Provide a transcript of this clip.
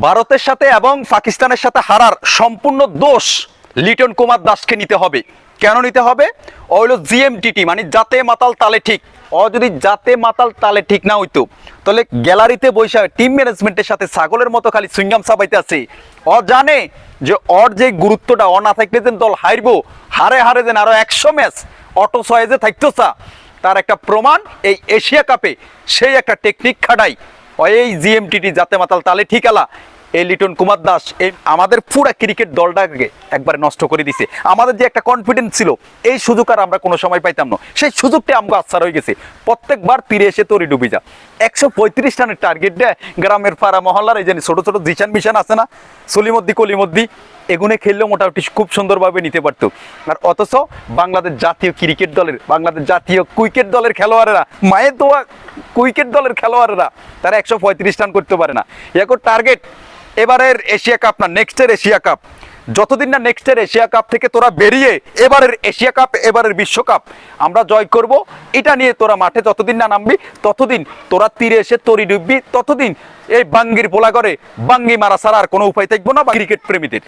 ভারতের সাথে এবং পাকিস্তানের সাথে হারার সম্পূর্ণ দোষ লিটন কুমার দাসকে নিতে হবে। কেন নিতে হবে? ও হলো জিএমটিটি মানে জাতে মাতাল তালে ঠিক। ও যদি জাতে মাতাল তালে ঠিক না হইতো, তাহলে গ্যালারিতে বৈশা টিম ম্যানেজমেন্টের সাথে ছাগলের মতো খালি সুইঙ্গাম সাবাইতে আছে। ও জানে যে ওর যে গুরুত্বটা, ও না থাকলে যেন দল হারবো, হারে হারে যেন আরও একশো ম্যাচ অটো সয়েজে থাকতো চা তার একটা প্রমাণ এই এশিয়া কাপে সেই একটা টেকনিক খাটাই। এই জিএমটিটি যাতে মাতাল তালে ঠিকালা এই লিটন কুমার দাস, এই আমাদের পুরা ক্রিকেট দলটাকে একবারে নষ্ট করে দিছে। আমাদের যে একটা কনফিডেন্স ছিল, এই সুযোগ আর আমরা কোনো সময় পাইতাম না। সেই সুযোগটা আমগো আচ্ছার হয়ে গেছে। প্রত্যেকবার তীরে এসে তরি ডুবি যা। একশো পঁয়ত্রিশ রানের টার্গেট দেয় গ্রামের পাড়া মহল্লার, এই যে ছোট ছোট জিশান মিশান আছে না, সলিমদ্দি, কলিমদ্দি, এগুনে খেললেও মোটামুটি খুব সুন্দরভাবে নিতে পারতো। আর অথচ বাংলাদেশ জাতীয় ক্রিকেট দলের, বাংলাদেশ জাতীয় কুইকেট দলের খেলোয়াড়েরা, মায়ের দোয়া কুইকেট দলের খেলোয়াড়েরা, তারা একশো পঁয়ত্রিশ রান করতে পারে না। এখন টার্গেট এবারের এশিয়া কাপ না নেক্সটের এশিয়া কাপ। যতদিন না নেক্সটের এশিয়া কাপ থেকে তোরা বেরিয়ে এবারের এশিয়া কাপ, এবারের বিশ্বকাপ আমরা জয় করব। এটা নিয়ে তোরা মাঠে যতদিন না নামবি, ততদিন তোরা তীরে এসে তরি ডুববি, ততদিন এই বাঙ্গির পোলাগরে বাঙ্গি মারা ছাড়া আর কোনো উপায় থাকব না বা ক্রিকেট প্রেমীদের।